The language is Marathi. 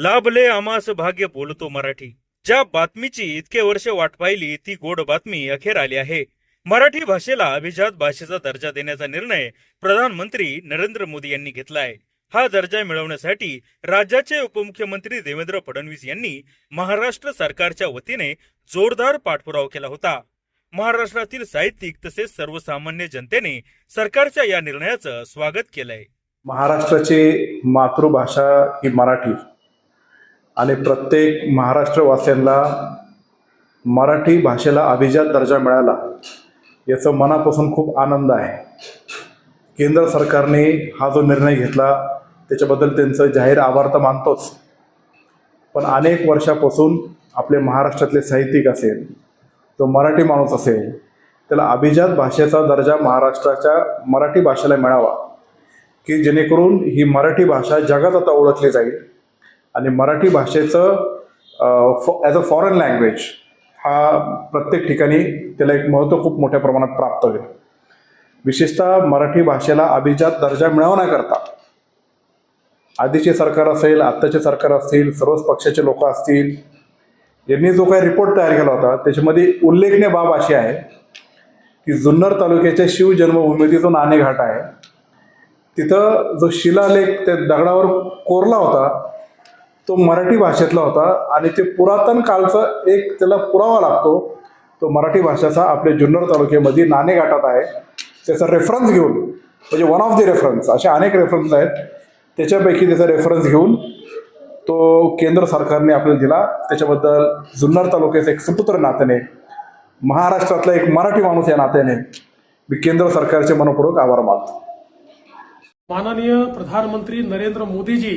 लाभले आमास भाग्य बोलतो मराठी. ज्या बातमीची इतके वर्ष वाट पाहिली ती गोड बातमी अखेर आली आहे. मराठी भाषेला अभिजात भाषेचा दर्जा देण्याचा निर्णय प्रधानमंत्री नरेंद्र मोदी यांनी घेतला आहे हा दर्जा मिळवण्यासाठी राज्याचे उपमुख्यमंत्री देवेंद्र फडणवीस यांनी महाराष्ट्र सरकारच्या वतीने जोरदार पाठपुरावा केला होता. महाराष्ट्रातील साहित्यिक तसेच सर्वसामान्य जनतेने सरकारच्या या निर्णयाचं स्वागत केलंय. महाराष्ट्राची मातृभाषा ही मराठी. आणि प्रत्येक महाराष्ट्रवासियांना मराठी भाषेला अभिजात दर्जा मिळाला याचं मनापासून खूप आनंद आहे. केंद्र सरकारने हा जो निर्णय घेतला त्याच्याबद्दल त्यांचं जाहीर आभार तर मानतोच. पण अनेक वर्षापासून आपले महाराष्ट्रातले साहित्यिक असेल तो मराठी माणूस असेल त्याला अभिजात भाषेचा दर्जा महाराष्ट्राच्या मराठी भाषेला मिळावा की जेणेकरून ही मराठी भाषा जगात आता ओळखली जाईल. आणि मराठी भाषेचं ॲज अ फॉरेन लँग्वेज हा प्रत्येक ठिकाणी त्याला एक महत्त्व खूप मोठ्या प्रमाणात प्राप्त होईल. विशेषतः मराठी भाषेला अभिजात दर्जा मिळवण्याकरता आधीचे सरकार असेल आत्ताचे सरकार असतील सर्वच पक्षाचे लोक असतील यांनी जो काही रिपोर्ट तयार केला होता त्याच्यामध्ये उल्लेखनीय बाब अशी आहे की जुन्नर तालुक्याच्या शिवजन्मभूमीतील जो नाणेघाट आहे. तिथं जो शिलालेख त्या दगडावर कोरला होता तो मराठी भाषेतला होता आणि ते पुरातन कालचा एक त्याला पुरावा लागतो. तो मराठी भाषेचा आपल्या जुन्नर तालुक्यामध्ये नाणेघाटात आहे. त्याचा रेफरन्स घेऊन म्हणजे वन ऑफ द रेफरन्स असे अनेक रेफरन्स आहेत. त्याच्यापैकी त्याचा रेफरन्स घेऊन तो केंद्र सरकारने आपल्याला दिला. त्याच्याबद्दल जुन्नर तालुक्याचे एक सुपुत्र नात्याने महाराष्ट्रातला एक मराठी माणूस या नात्याने मी केंद्र सरकारचे मनपूर्वक आभार मानतो. माननीय प्रधानमंत्री नरेंद्र मोदीजी